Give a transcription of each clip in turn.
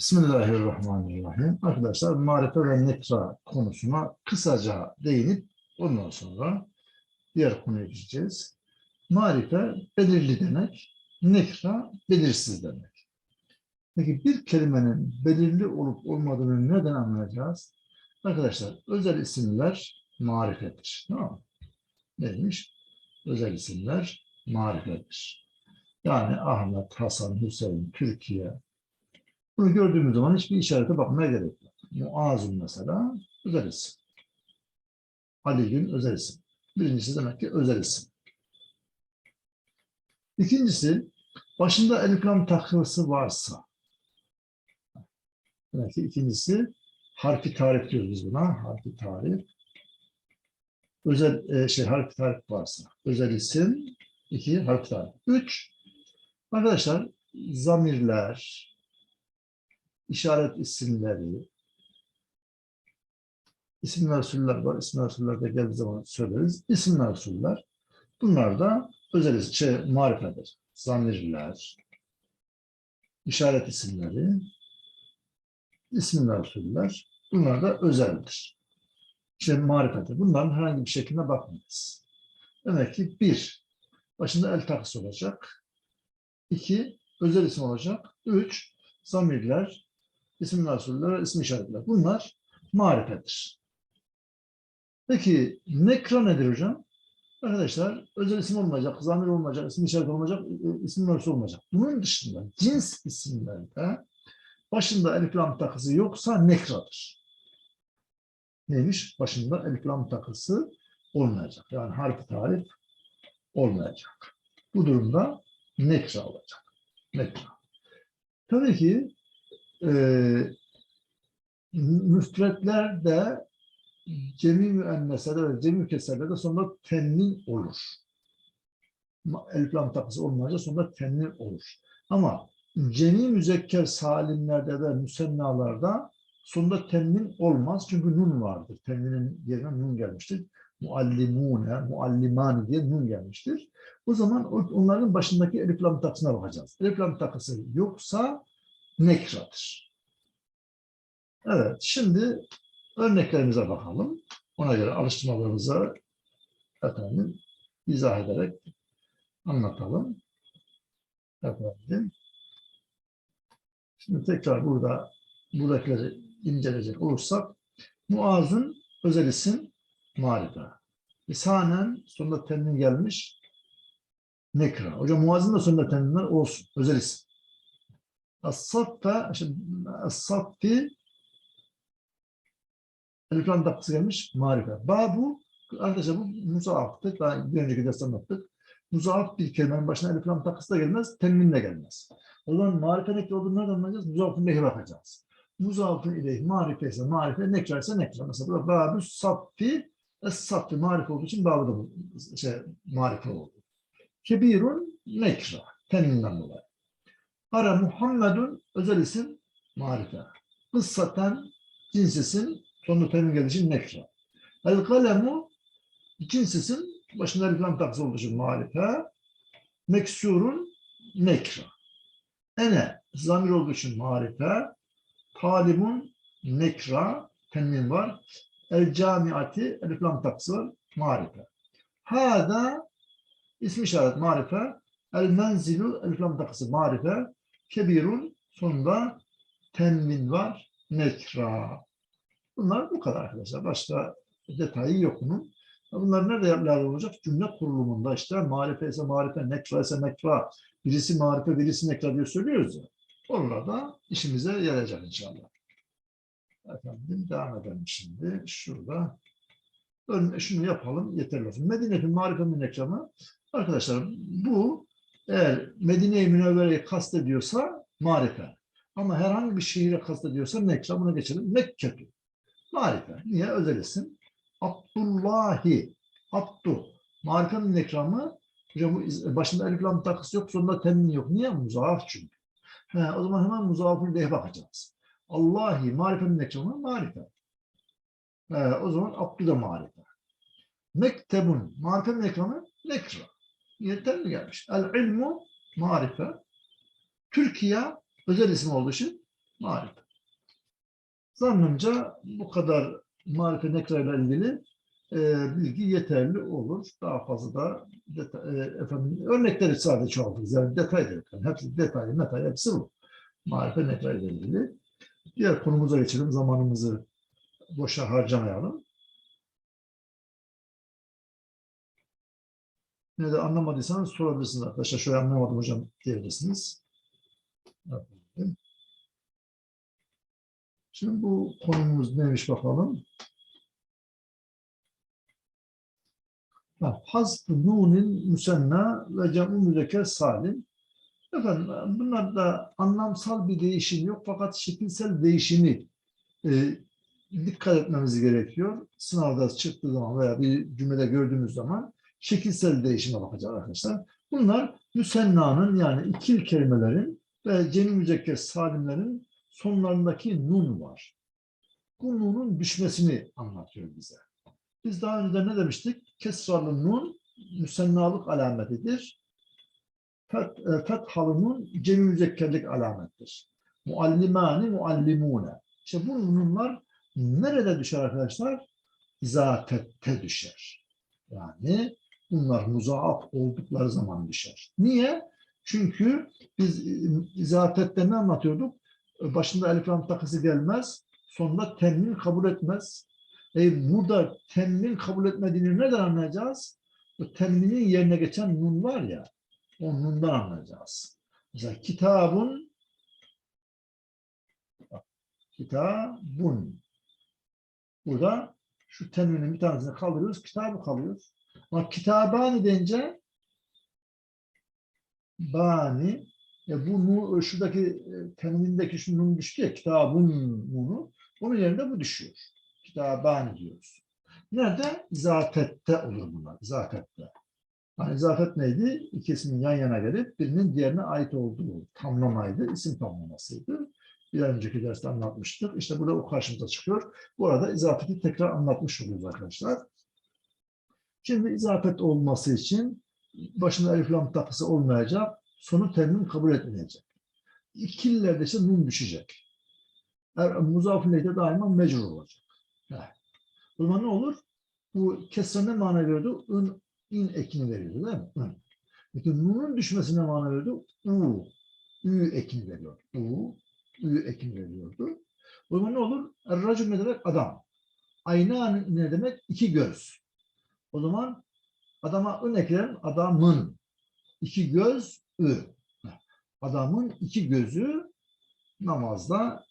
Bismillahirrahmanirrahim. Arkadaşlar marife ve nekra konusuna kısaca değinip ondan sonra diğer konuya geçeceğiz. Marife belirli demek, nekra belirsiz demek. Peki bir kelimenin belirli olup olmadığını neden anlayacağız? Arkadaşlar özel isimler marifettir. Tamam mı? Neymiş? Özel isimler marifettir. Yani Ahmet, Hasan, Hüseyin, Türkiye, bunu gördüğümüz zaman hiçbir işarete bakmaya gerek yok. Muazun mesela özel isim. Ali Gün özel isim. Birincisi demek ki özel isim. İkincisi başında elif lam takısı varsa demek ki ikincisi harfi tarif diyoruz biz buna. Harfi tarif. Özel e, şey harfi tarif varsa. Özel isim. iki harfi tarif. Üç arkadaşlar zamirler, işaret isimleri, isim mevsuller var. İsim mevsuller de geldiği zaman söyleriz. İsim mevsuller. Bunlar da özel is- şey, marifedir. Zamirler, işaret isimleri, isim mevsuller. Bunlar da özeldir. İşte marifedir. Bunların herhangi bir şekline bakmayız. Demek ki bir, başında el takısı olacak. İki, özel isim olacak. Üç, zamirler, isim mevsuller, isim işaretler. Bunlar marifettir. Peki nekra nedir hocam? Arkadaşlar özel isim olmayacak, zamir olmayacak, isim işareti olmayacak, e, isim mevzu olmayacak. Bunun dışında cins isimlerde başında elif lam takısı yoksa nekradır. Neymiş? Başında elif lam takısı olmayacak. Yani harfi tarif olmayacak. Bu durumda nekra olacak. Nekra. Tabii ki e, müfretler de cemi müenneslerde ve cemi keserlerde sonunda tennin olur. Elif lam takısı olmayınca sonunda tennin olur. Ama cemi müzekker salimlerde ve müsennalarda sonunda tennin olmaz. Çünkü nun vardır. Tenninin yerine nun gelmiştir. Muallimune, muallimani diye nun gelmiştir. O zaman onların başındaki elif lam takısına bakacağız. Elif lam takısı yoksa nekradır. Evet, şimdi örneklerimize bakalım. Ona göre alıştırmalarımıza efendim izah ederek anlatalım. Efendim. Şimdi tekrar burada buradakileri inceleyecek olursak Muaz'ın özel isim marife. İsanen sonunda temin gelmiş nekra. Hocam Muaz'ın da sonunda teminler olsun. Özel isim. As-Saffa, şimdi As-Saffi Elif lam takısı gelmiş marife. Babu arkadaşlar bu muzaaftır. Daha bir önceki derste anlattık. Muzaaf bir kelimenin başına elif lam takısı da gelmez, temmin de gelmez. O zaman marife nekre olduğunu nereden anlayacağız? Muzaafın nehi bakacağız. Muzaafın ileyh marife ise marife, nekre ise nekre. Mesela burada babu saffi, es-saffi marife olduğu için babu da bu şey, marife oldu. Kebirun nekra. Temminden dolayı. Ara Muhammedun özel isim marife. Kıssaten cins isim sonunda temin geldiği için nekra. El kalemu cins isim başında elif lam takısı olduğu için marife. Meksurun nekra. Ene zamir olduğu için marife. Talibun nekra temin var. El camiati elif lam takısı var marife. Hada ismi işaret marife. El menzilu elif lam takısı marife. Kebirun sonunda tenmin var. Nekra. Bunlar bu kadar arkadaşlar. Başka detayı yok bunun. Bunlar nerede lazım olacak? Cümle kurulumunda işte marife ise marife, nekra ise nekra, birisi marife, birisi nekra diye söylüyoruz ya. Oralarda işimize yarayacak inşallah. Efendim devam edelim şimdi. Şurada. Ön, şunu yapalım yeterli olsun. Medine'nin marife mi nekra mı? Arkadaşlar bu eğer Medine-i Münevvere'yi kastediyorsa marife. Ama herhangi bir şehire kastediyorsa nekra. Buna geçelim. Mekke'tü. Marife. Niye? Özel isim. Abdullahi. Abdu. Marifenin ekramı hocam başında elif lam takısı yok, sonunda temin yok. Niye? Muzaaf çünkü. He, o zaman hemen muzafın lehine bakacağız. Allahi marifenin ekramı marife. He, o zaman Abdu da marife. Mektebun marifenin ekramı nekra. Niye temin gelmiş? El ilmu marife. Türkiye özel isim olduğu için Marife. Zannımca bu kadar marife nekrayla ilgili e, bilgi yeterli olur. Daha fazla da deta- e, efendim, örnekleri sadece çoğaltırız. Yani detay da. Yani hepsi detaylı, detay hepsi bu. Marife nekrayla ilgili. Diğer konumuza geçelim. Zamanımızı boşa harcamayalım. Yine de anlamadıysanız sorabilirsiniz arkadaşlar. Şöyle anlamadım hocam diyebilirsiniz. Şimdi bu konumuz neymiş bakalım. Ha, Hasb nunin müsenna ve cem'u müzekker salim. Efendim bunlarda anlamsal bir değişim yok fakat şekilsel değişimi e, dikkat etmemiz gerekiyor. Sınavda çıktığı zaman veya bir cümlede gördüğümüz zaman şekilsel değişime bakacağız arkadaşlar. Bunlar müsennanın yani ikil kelimelerin ve cem müzekker salimlerin sonlarındaki nun var. Bu nunun düşmesini anlatıyor bize. Biz daha önce ne demiştik? Kesralı nun müsennalık alametidir. Fet, e, fethalı nun cem müzekkerlik alamettir. Muallimani muallimune. İşte bu nunlar nerede düşer arkadaşlar? İzafette düşer. Yani bunlar muzaaf oldukları zaman düşer. Niye? Çünkü biz e, izafette ne anlatıyorduk? E, Başında elif takısı gelmez. Sonunda temmin kabul etmez. E, burada temmin kabul etmediğini nereden anlayacağız? Bu temminin yerine geçen nun var ya, o nundan anlayacağız. Mesela kitabun kitabun burada şu temminin bir tanesini kaldırıyoruz, kitabı kalıyor. Ama kitabani deyince bani e bu nu, şuradaki e, temindeki şu nun düştü ya kitabun nunu onun yerine bu düşüyor. Kitabani diyoruz. Nerede? İzafette olur bunlar. İzafette. Yani izafet neydi? İkisinin yan yana gelip birinin diğerine ait olduğu tamlamaydı. isim tamlamasıydı. Bir önceki derste anlatmıştık. İşte burada o karşımıza çıkıyor. Bu arada izafeti tekrar anlatmış oluyoruz arkadaşlar. Şimdi izafet olması için başında elif lam takısı olmayacak. Sonu termin kabul etmeyecek. İkillerde ise nun düşecek. Er, muzafın daima mecrur olacak. Heh. O zaman ne olur? Bu kesra ne mana veriyordu? Ün, in ekini veriyordu değil mi? Ün. Peki nunun düşmesine mana veriyordu? U. Ü ekini veriyor. U. Ü ekini veriyordu. O zaman ne olur? Er-racul ne demek? Adam. Ayna ne demek? İki göz. O zaman adama ün eklerim adamın. iki göz ü. Adamın iki gözü namazda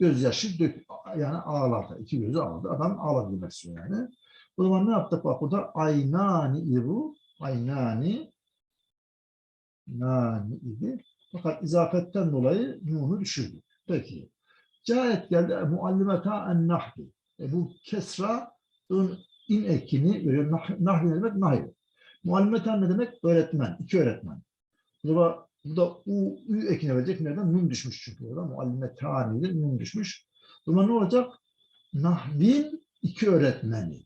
gözyaşı dök, yani ağladı. İki gözü ağladı. Adam ağladı istiyor yani. O zaman ne yaptık? Bak burada aynani idi bu. Aynani nani idi. Fakat izafetten dolayı nunu düşürdük. Peki. Cahit geldi. Muallimeta en nahdi. E bu kesra ın, in ekini veriyor. Nah, nahdi ne demek? Nahiv. Muallimeten ne demek? Öğretmen. iki öğretmen. Burada, burada u, ü ekine verecek. Nereden? Nun düşmüş çünkü orada. Muallimetani'dir. Nun düşmüş. O zaman ne olacak? Nahvin iki öğretmeni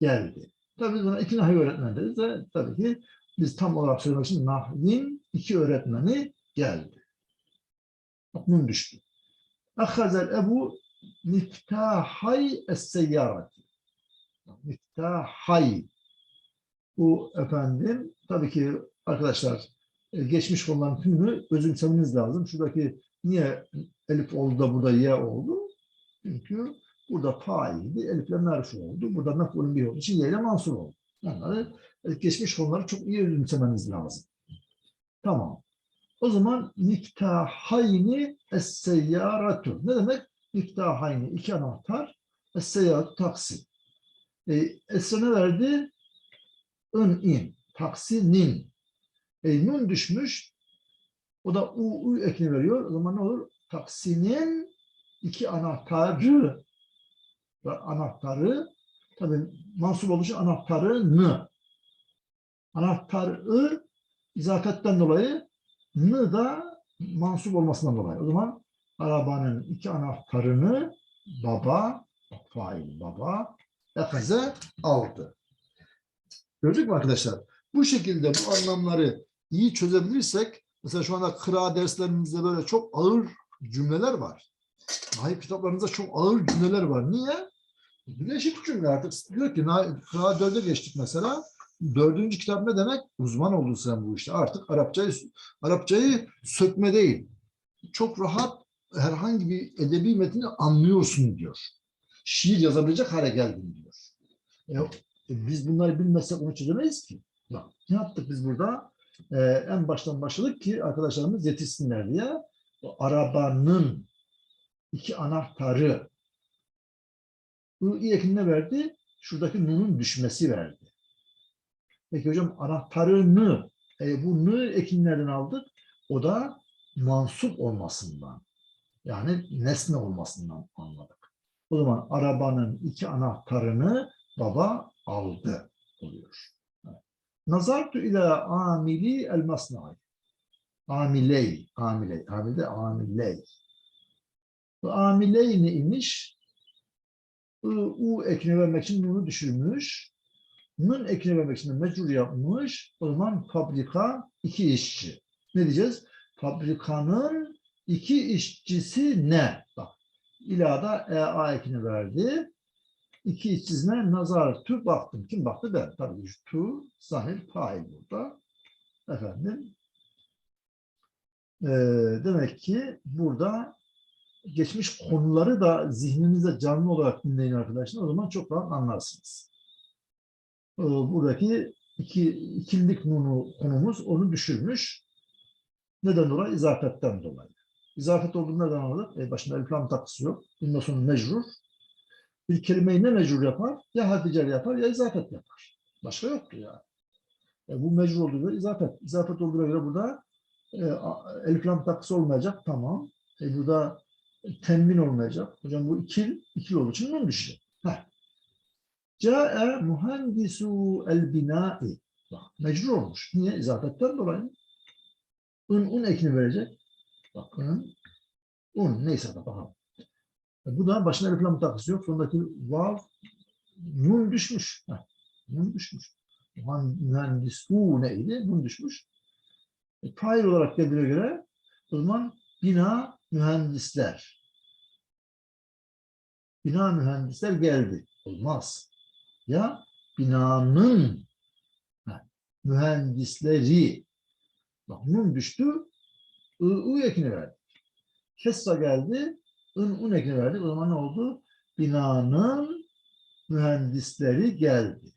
geldi. Tabii buna iki nahiv öğretmen deriz de tabii ki biz tam olarak söylemek için nahvin iki öğretmeni geldi. Nun düştü. Akhazel ebu miftahay es-seyyarati. Miftahay. Bu efendim tabii ki arkadaşlar e, geçmiş konuların tümünü özümsemeniz lazım. Şuradaki niye elif oldu da burada ye oldu? Çünkü burada faildi, elifle merfu oldu. Burada mef'ulün bir olduğu için ye ile mansur oldu. Onları e, geçmiş konuları çok iyi özümsemeniz lazım. Tamam. O zaman miftahayni es-seyyaratu. Ne demek? Miftahayni iki anahtar. Es-seyyaratu taksi. E, Esra ne verdi? Ön in. Taksi nin. E, nun düşmüş. O da u, u ekini veriyor. O zaman ne olur? Taksinin iki anahtarı anahtarı tabii mansup oluşu anahtarını anahtarı izafetten dolayı nı da mansup olmasından dolayı. O zaman arabanın iki anahtarını baba, fail baba, efaze aldı. Gördük mü arkadaşlar? Bu şekilde bu anlamları iyi çözebilirsek, mesela şu anda kıra derslerimizde böyle çok ağır cümleler var. Nahi kitaplarınızda çok ağır cümleler var. Niye? Birleşik cümle artık diyor ki Kıra 4'e geçtik mesela. Dördüncü kitap ne demek? Uzman oldun sen bu işte. Artık Arapçayı Arapçayı sökme değil. Çok rahat herhangi bir edebi metni anlıyorsun diyor. Şiir yazabilecek hale geldin diyor. E, biz bunları bilmezsek onu çözemeyiz ki. Bak, ne yaptık biz burada? E, en baştan başladık ki arkadaşlarımız yetişsinler diye. O arabanın iki anahtarı bu iyi ekine verdi? Şuradaki nunun düşmesi verdi. Peki hocam anahtarını e, bu nı ekinlerden aldık. O da mansup olmasından. Yani nesne olmasından anladık. O zaman arabanın iki anahtarını baba aldı oluyor. Nazartu ila amili el masnai. Amiley, amiley, amilde amiley. Bu amiley ne imiş? I, U ekine vermek için nunu düşürmüş. Nun ekine vermek için mecbur yapmış. O zaman fabrika iki işçi. Ne diyeceğiz? Fabrikanın iki işçisi ne? Bak. İlada EA ekini verdi. İki işçisine nazar tu baktım. Kim baktı? Ben. Tabii tu zahir fail burada. Efendim. Ee, demek ki burada geçmiş konuları da zihninizde canlı olarak dinleyin arkadaşlar. O zaman çok rahat anlarsınız. Ee, buradaki iki, ikililik nunu konumuz onu düşürmüş. Neden dolayı? İzafetten dolayı. İzafet olduğunu nereden anladık? E, başında elif lam takısı yok. Bundan sonra mecrur. Bir kelimeyi ne mecrur yapar? Ya harficer yapar ya izafet yapar. Başka yoktu ya. E, bu mecrur olduğu göre izafet. İzafet olduğuna göre burada e, elif lam takısı olmayacak. Tamam. E, burada temin olmayacak. Hocam bu ikil, ikil olduğu için nun düşecek. Heh. Câe muhandisu el binâi. Bak, mecbur olmuş. Niye? İzafetten dolayı. Un, un ekini verecek. Bakın. Un. Neyse de bakalım. E, Bu da başına elif lam takısı yok. Sondaki vav nun düşmüş. Heh, nun düşmüş. Mühendisu neydi? Nun düşmüş. E, fail olarak geldiğine göre o zaman bina mühendisler. Bina mühendisler geldi. Olmaz. Ya binanın ha, mühendisleri bak nun düştü I, U ekini verdi. Kessa geldi ın ekini verdik. O zaman ne oldu? Binanın mühendisleri geldi.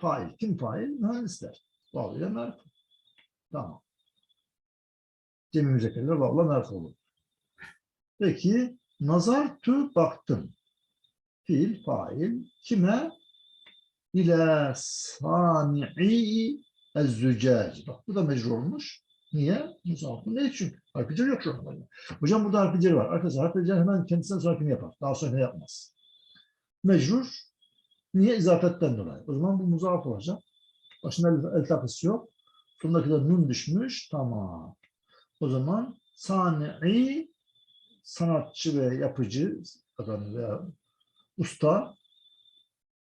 Fail. Kim fail? Mühendisler. Vav ile merfu. Tamam. Cemi müzekerler vavla merfu olur. Peki nazar tu baktım. Fiil, fail. Kime? İlâ sani'i ezzücaci. Bak bu da mecbur Niye? Musafı ne için? Harficer yok şu anda. Hocam burada harficer var. Arkadaşlar harficer hemen kendisinden sonrakini yapar. Daha sonra yapmaz. Mecbur. Niye? İzafetten dolayı. O zaman bu muzaf olacak. Başında el, takısı yok. Sonundaki de nun düşmüş. Tamam. O zaman sani'i sanatçı ve yapıcı adam veya usta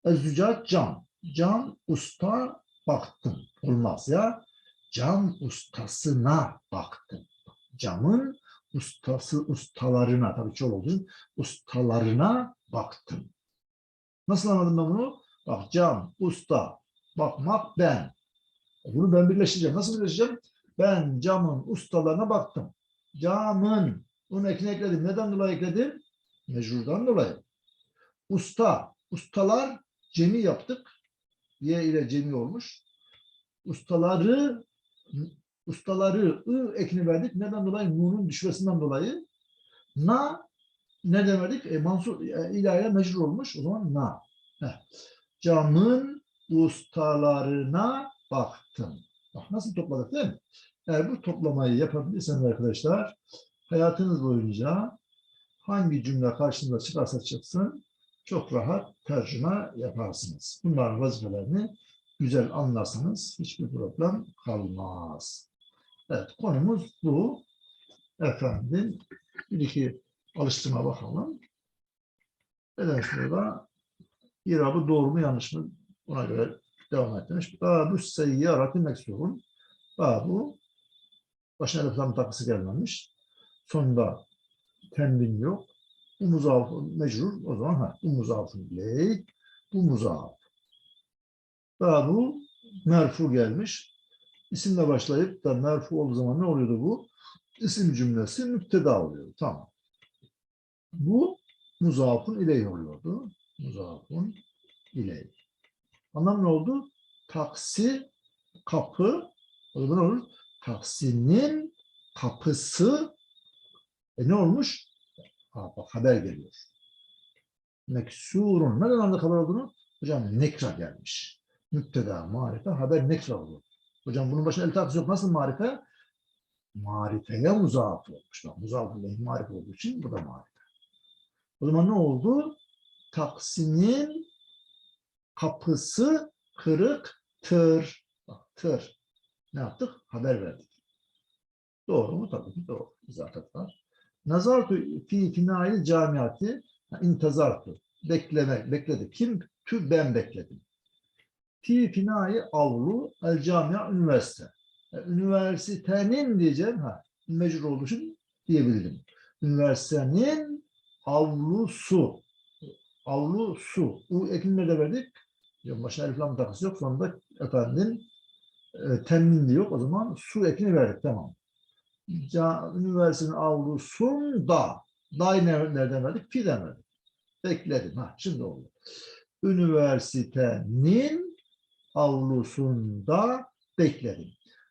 Ezzücat cam. Cam usta baktım. Olmaz ya. Cam ustasına baktım. Camın ustası ustalarına tabii çok olduğu ustalarına baktım. Nasıl anladım ben bunu? Bak cam, usta, bakmak ben. Bunu ben birleştireceğim. Nasıl birleştireceğim? Ben camın ustalarına baktım. Camın, bunu ekine ekledim. Neden dolayı ekledim? Mecburdan dolayı. Usta, ustalar cemi yaptık. Y ile cemi olmuş. Ustaları ustaları ı ekini verdik. Neden dolayı? Nun'un düşmesinden dolayı. Na neden verdik? E, mansur e, ilahiye mecbur olmuş. O zaman na. Heh. Camın ustalarına baktım. Bak nasıl topladık değil mi? Eğer bu toplamayı yapabilirseniz arkadaşlar hayatınız boyunca hangi cümle karşınıza çıkarsa çıksın çok rahat tercüme yaparsınız. Bunların vazifelerini güzel anlarsanız hiçbir problem kalmaz. Evet konumuz bu. Efendim bir iki alıştırma bakalım. Neden sonra irabı doğru mu yanlış mı ona göre devam etmiş. Babu seyyarati meksurun. Babu başına elif takısı gelmemiş. Sonunda Tenvin yok. Bu muzaf mecrur. O zaman ha, bu muzafın ileyh. Bu muzaf. Bu merfu gelmiş. İsimle başlayıp da merfu olduğu zaman ne oluyordu bu? İsim cümlesi müpteda oluyor. Tamam. Bu muzafın ileyh oluyordu. Muzafın ileyh. Anlam ne oldu? Taksi, kapı. O zaman olur? Taksinin kapısı e ne olmuş? Ha, bak haber geliyor. Meksurun. Neden anlamda haber olduğunu? Hocam nekra gelmiş. Müpteda, marife, haber nekra olur. Hocam bunun başına el takısı yok. Nasıl marife? Marifeye muzaf olmuş. Muzaf ile marife olduğu için bu da marife. O zaman ne oldu? Taksinin kapısı kırıktır. Bak, tır. Ne yaptık? Haber verdik. Doğru mu? Tabii ki doğru. İzahat var. Nazartu fi finail camiati intazartu. Bekleme, bekledi. Kim? Tü ben bekledim. Fi finayi avlu el camia üniversite. Yani üniversitenin diyeceğim ha mecbur olduğu için diyebildim. Üniversitenin avlusu. Avlu su. U ekini nerede verdik? Yok, başına elif lam takısı yok. Sonunda efendim e, temin de yok. O zaman su ekini verdik. Tamam. Üniversitenin avlusunda da'yı ne- nereden verdik? Fi'den verdik. Bekledim. Ha, şimdi oldu. Üniversitenin avlusunda bekledim.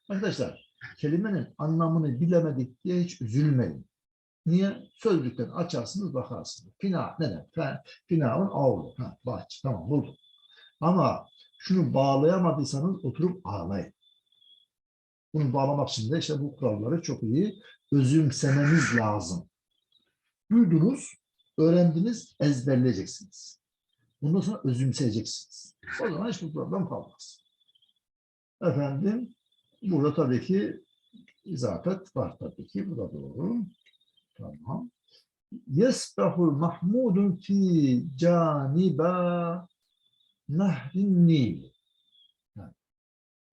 Arkadaşlar kelimenin anlamını bilemedik diye hiç üzülmeyin. Niye? Sözlükten açarsınız bakarsınız. Fina neden? Fe- Fina'nın avlu. Ha, bahçe. Tamam buldum. Ama şunu bağlayamadıysanız oturup ağlayın. Bunu bağlamak için de işte bu kuralları çok iyi özümsemeniz lazım. Duydunuz, öğrendiniz, ezberleyeceksiniz. Bundan sonra özümseyeceksiniz. O zaman hiçbir problem kalmaz. Efendim, burada tabii ki izafet var tabii ki. Bu da doğru. Tamam. Yesbehul mahmudun fi caniba nehrin nil. Yani,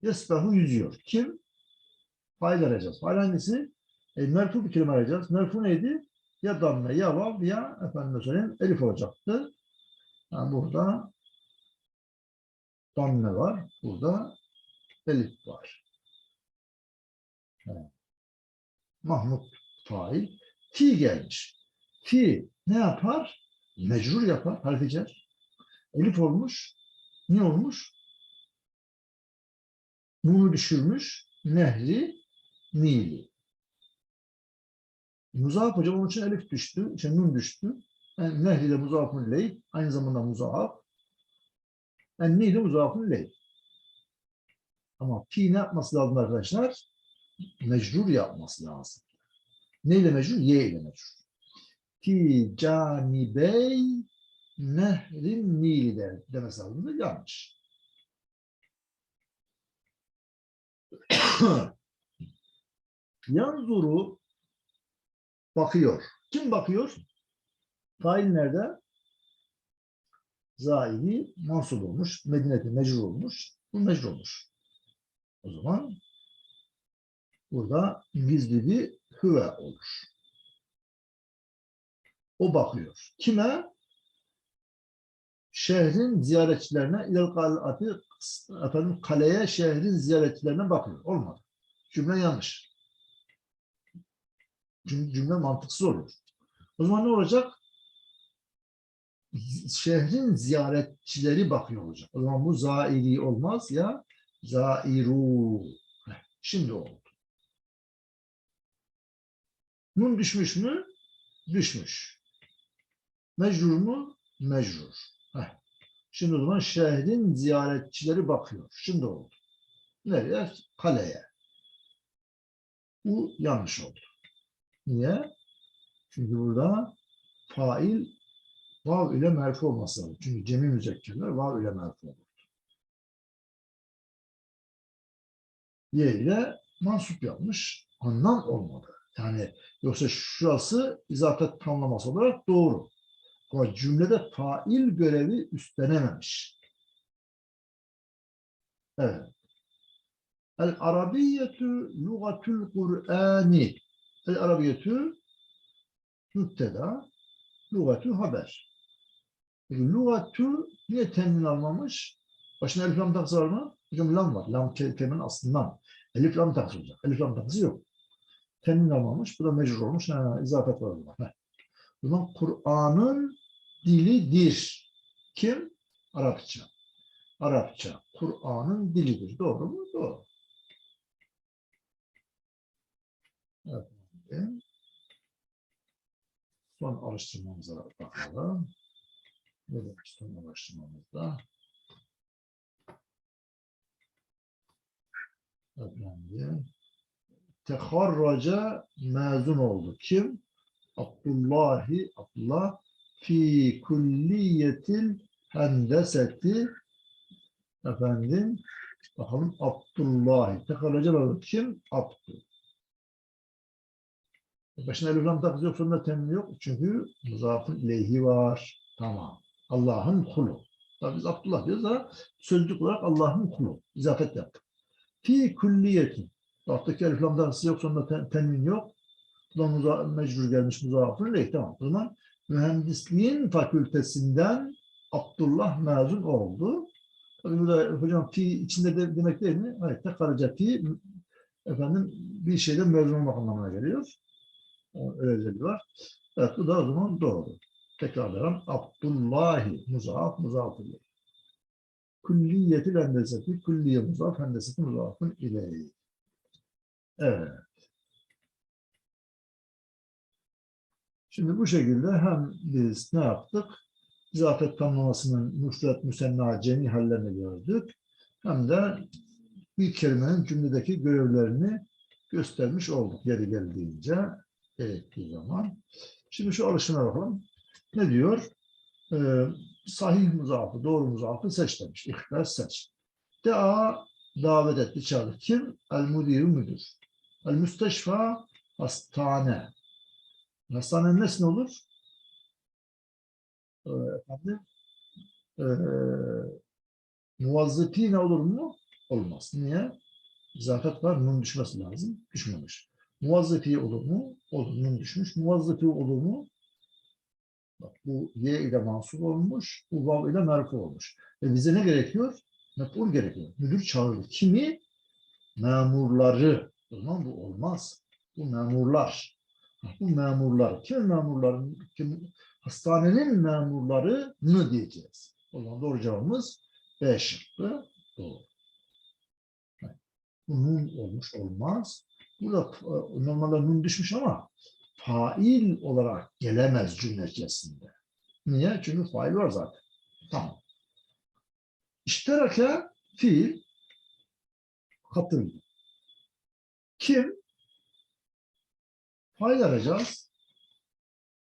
Yesbehu yüzüyor. Kim? Fail arayacağız. Fail hangisi? E, merfu bir kelime arayacağız. Merfu neydi? Ya damme ya vav ya efendim söyleyeyim elif olacaktı. Yani burada damme var. Burada elif var. Mahmut fail. Fi gelmiş. Fi ne yapar? Mecrur yapar. Harfi cer. Elif olmuş. Ne olmuş? Nunu düşürmüş. Nehri, Nili. Muzaf hocam onun için elif düştü. için nun düştü. Yani nehri de muzafın ley. Aynı zamanda muzaf. Yani nili muzafın ley. Ama pi ne yapması lazım arkadaşlar? Mecrur yapması lazım. Ne ile mecrur? Ye ile mecrur. Fi canibey nehrin nili der, demesi lazım. Yanlış. Yanzuru bakıyor. Kim bakıyor? Fail nerede? Zahiri mansub olmuş. Medineti mecrur olmuş. Bu mecrur olmuş. O zaman burada gizli bir hüve olur. O bakıyor. Kime? Şehrin ziyaretçilerine ilal kalati efendim kaleye şehrin ziyaretçilerine bakıyor. Olmadı. Cümle yanlış. Cüm- Cümle mantıksız olur. O zaman ne olacak? Şehrin ziyaretçileri bakıyor olacak. O zaman bu zairi olmaz ya zairu. Şimdi oldu. Nun düşmüş mü? Düşmüş. Mecrur mu? Mecrur. Heh. Şimdi o zaman şehrin ziyaretçileri bakıyor. Şimdi oldu. Nereye? Kaleye. Bu yanlış oldu. Niye? Çünkü burada fail vav ile merfu olması lazım. Çünkü cemi müzekkerler vav ile merfu olur. Ye ile mansup yapmış. Anlam olmadı. Yani yoksa şurası izafet tamlaması olarak doğru. Ama cümlede fail görevi üstlenememiş. Evet. El Arabiyyetü lugatül Kur'ani. El Arabiyyetü müpteda, lugatu haber. Peki lugatu niye temin almamış? Başına elif lam takısı var mı? Hocam lam var. Lam ke- kelimenin aslından. Elif lam takısı olacak. Elif lam takısı yok. Temin almamış. Bu da mecbur olmuş. Ha, izafet var orada. Heh. O zaman Kur'an'ın dilidir. Kim? Arapça. Arapça. Kur'an'ın dilidir. Doğru mu? Doğru. Evet. Son araştırmamıza bakalım. Ne demiş son araştırmamızda? Efendim. Teharraca mezun oldu. Kim? Abdullahi, Abdullah fi kulliyetil hendeseti efendim bakalım Abdullahi. Teharraca oldu. Kim? Abdü. Başına elif lam sonunda temin yok. Çünkü muzafın ileyhi var. Tamam. Allah'ın kulu. Tabii biz Abdullah diyoruz da sözlük olarak Allah'ın kulu. İzafet yaptık. Fi külliyetin. Alttaki elif lam yok, sonunda ten, temin yok. Bu da muza, mecbur gelmiş muzafın ileyhi. Tamam. O zaman mühendisliğin fakültesinden Abdullah mezun oldu. Tabii burada hocam fi içinde de demek değil mi? Hayır. Tekaraca fi efendim bir şeyden mezun olmak anlamına geliyor. Öyle özelliği var. Evet bu da o zaman doğru. Tekrarlayalım. Abdullahi muzaf ile. Külliyeti hendeseti külliye muzaf hendeseti muzafın ile. Evet. Şimdi bu şekilde hem biz ne yaptık? İzafet tamlamasının müfret, müsenna, cemi hallerini gördük. Hem de bir kelimenin cümledeki görevlerini göstermiş olduk yeri geldiğince gerektiği zaman. Şimdi şu alışına bakalım. Ne diyor? Ee, sahih muzafı, doğru muzafı seç demiş. İhlas seç. Dea davet etti, çağırdı. Kim? El müdürü müdür. El müsteşfa hastane. Hastanenin nesi ne olur? Ee, efendim, ee, muvazzifi ne olur mu? Olmaz. Niye? İzafet var, nun düşmesi lazım. Düşmemiş. Muvazzifi olur mu? Olur. Nun düşmüş. Muvazzifi olur mu? Bak, bu y ile mansub olmuş, bu vav ile merfu olmuş. E bize ne gerekiyor? Mef'ul gerekiyor. Müdür çağırdı. Kimi? Memurları. O zaman bu olmaz. Bu memurlar. Bu memurlar. Kim memurların? Kim? Hastanenin memurlarını diyeceğiz. O zaman doğru cevabımız B şıkkı. Doğru. Ha, Bu nun olmuş olmaz. Burada e, normalde nun düşmüş ama fail olarak gelemez cümle içerisinde. Niye? Çünkü fail var zaten. Tamam. İşterake fiil katıldı. Kim? Fail arayacağız.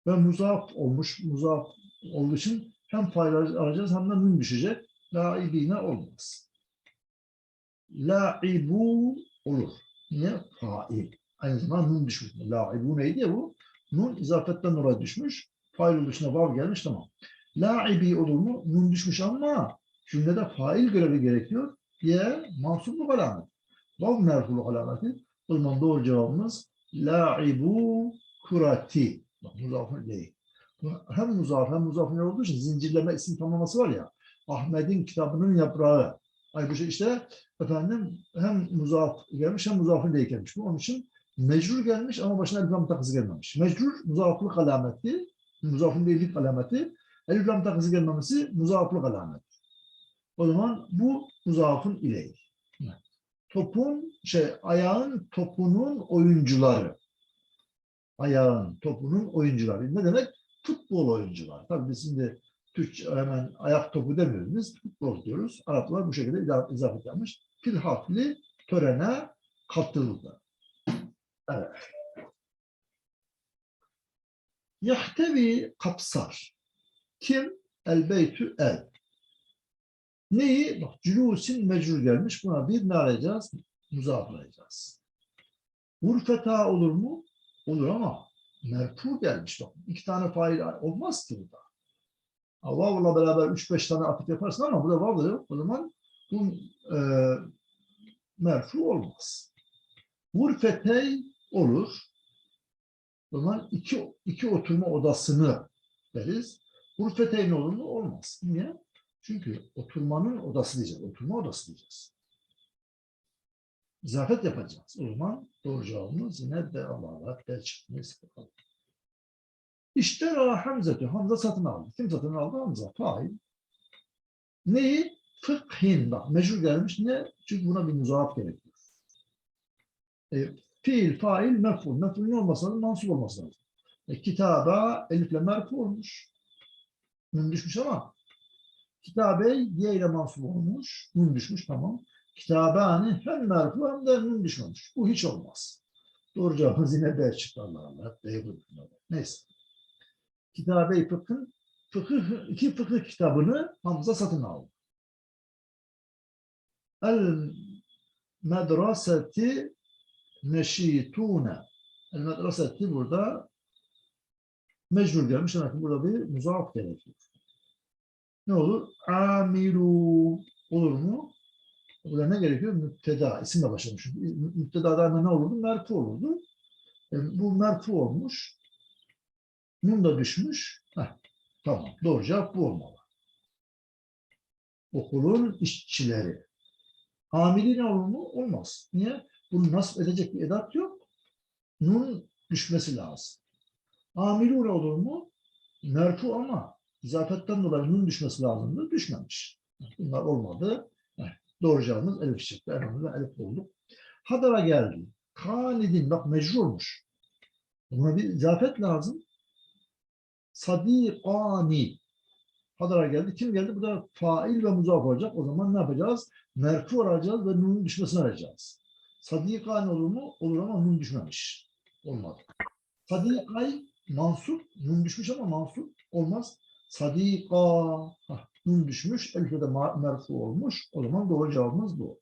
Ve muzaf olmuş, muzaf olduğu için hem fail arayacağız hem de nun düşecek. Laibine olmaz. Laibu olur. Niye? Fail. Aynı zamanda nun düşmüş. Laibu neydi ya bu? Nun izafetten dolayı düşmüş. Fail dışına vav gelmiş tamam. Laibi olur mu? Nun düşmüş ama cümlede fail görevi gerekiyor. Ye mansupluk alamet. Vav merfuluk alameti. O zaman doğru cevabımız laibu kurati. Muzafın değil. Hem muzaf hem muzafın olduğu için zincirleme isim tamlaması var ya. Ahmet'in kitabının yaprağı. Ay bu şey işte efendim hem muzaf gelmiş hem muzafın değil gelmiş. Bu onun için mecrur gelmiş ama başına elif lam takısı gelmemiş. Mecrur muzaflık alameti, muzafın değillik alameti. Elif lam takısı gelmemesi muzaflık alameti. O zaman bu muzafın ileyi. Topun şey ayağın topunun oyuncuları. Ayağın topunun oyuncuları. Ne demek? Futbol oyuncular. Tabii biz şimdi Türkçe hemen ayak topu demiyoruz biz. Futbol diyoruz. Araplar bu şekilde iza- izafet yapmış. Fil harfli törene katıldı. Evet. Yahtevi kapsar. Kim? El beytü el. Neyi? Bak cülusin mecrur gelmiş. Buna bir ne arayacağız? Muzaf arayacağız. Urfeta olur mu? Olur ama merfu gelmiş. Bak iki tane fail olmaz ki burada. Vav'la beraber 3-5 tane atık yaparsın ama burada vav da yok. O zaman bu e, merfu olmaz. Vurfetey olur. O zaman iki, iki oturma odasını deriz. Gurfeteyn olur mu? Olmaz. Niye? Çünkü oturmanın odası diyeceğiz. Oturma odası diyeceğiz. İzafet yapacağız. O zaman doğru cevabımız yine B Allah'a B çıkmayız. İşte Hamza Hamza satın aldı. Kim satın aldı? Hamza. Fail. Neyi? Fıkhin. Bak mecbur gelmiş. Ne? Çünkü buna bir muzaaf gerekiyor. E, fiil, fail, mef'ul. Mef'ul ne olmasa da mansup olması lazım. E, kitaba elifle merfu olmuş. Nun düşmüş ama kitabe ye ile mansup olmuş. Nun düşmüş tamam. Kitabani hem merfu hem de nun düşmemiş. Bu hiç olmaz. Doğru cevabımız yine B çıktı Allah Allah. Neyse. Kitabe-i fıkhın fıkıh, iki fıkıh kitabını Hamza satın aldı. El medraseti neşitune. El medraseti burada mecbur gelmiş. Demek ki burada bir muzaaf gerekiyor. Ne olur? Amilu olur mu? Burada ne gerekiyor? Müpteda. isimle başlamış. Müptedada ne olurdu? Merfu olurdu. E, bu merfu olmuş. Nun da düşmüş. Heh, tamam. Doğru cevap bu olmalı. Okulun işçileri. Amili ne olur mu? Olmaz. Niye? Bunu nasip edecek bir edat yok. Nun düşmesi lazım. Amilu ne olur mu? Merfu ama izafetten dolayı nun düşmesi lazımdı. Düşmemiş. Bunlar olmadı. Doğru cevabımız elif çıktı. Elhamdülillah elif bulduk. Hadara geldi. Kanidin bak mecburmuş. Buna bir izafet lazım. Sadikani. Hadara geldi. Kim geldi? Bu da fail ve muzaf olacak. O zaman ne yapacağız? Merfu arayacağız ve nunun düşmesini arayacağız. Sadikani olur mu? Olur ama nun düşmemiş. Olmadı. Sadikay mansup. Nun düşmüş ama mansup. Olmaz. Sadika. Hah, nun düşmüş. Elif'e de merfu olmuş. O zaman doğru cevabımız bu.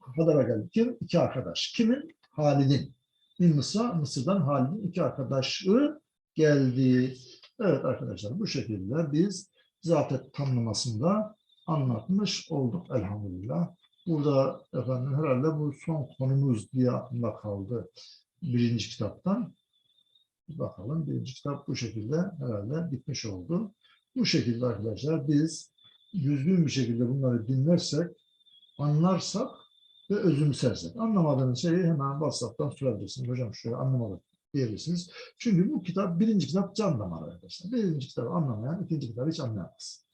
Hadara geldi. Kim? İki arkadaş. Kimin? Halid'in. Min Mısır'a, Mısır'dan Halid'in iki arkadaşı geldi. Evet arkadaşlar bu şekilde biz zafet tamlamasında anlatmış olduk elhamdülillah. Burada efendim herhalde bu son konumuz diye aklımda kaldı birinci kitaptan. Bakalım birinci kitap bu şekilde herhalde bitmiş oldu. Bu şekilde arkadaşlar biz düzgün bir şekilde bunları dinlersek, anlarsak ve özümsersek. Anlamadığınız şeyi hemen WhatsApp'tan sorabilirsiniz. Hocam şöyle anlamadım diyebilirsiniz. Çünkü bu kitap birinci kitap can damarı arkadaşlar. Birinci kitabı anlamayan ikinci kitabı hiç anlayamaz.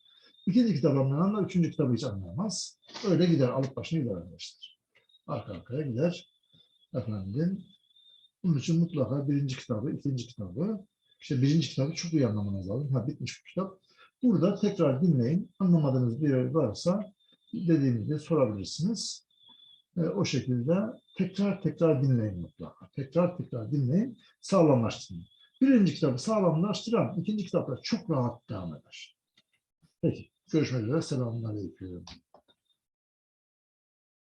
İkinci kitabı anlayan da üçüncü kitabı hiç anlayamaz. Öyle gider, alıp başına gider arkadaşlar. Arka arkaya gider. Efendim, bunun için mutlaka birinci kitabı, ikinci kitabı, işte birinci kitabı çok iyi anlamanız lazım. Ha bitmiş bir kitap. Burada tekrar dinleyin. Anlamadığınız bir yer varsa dediğim gibi sorabilirsiniz. E, o şekilde tekrar tekrar dinleyin mutlaka. Tekrar tekrar dinleyin, sağlamlaştırın. Birinci kitabı sağlamlaştıran ikinci kitaplar çok rahat devam eder. Peki, görüşmek üzere. Selamun Aleyküm.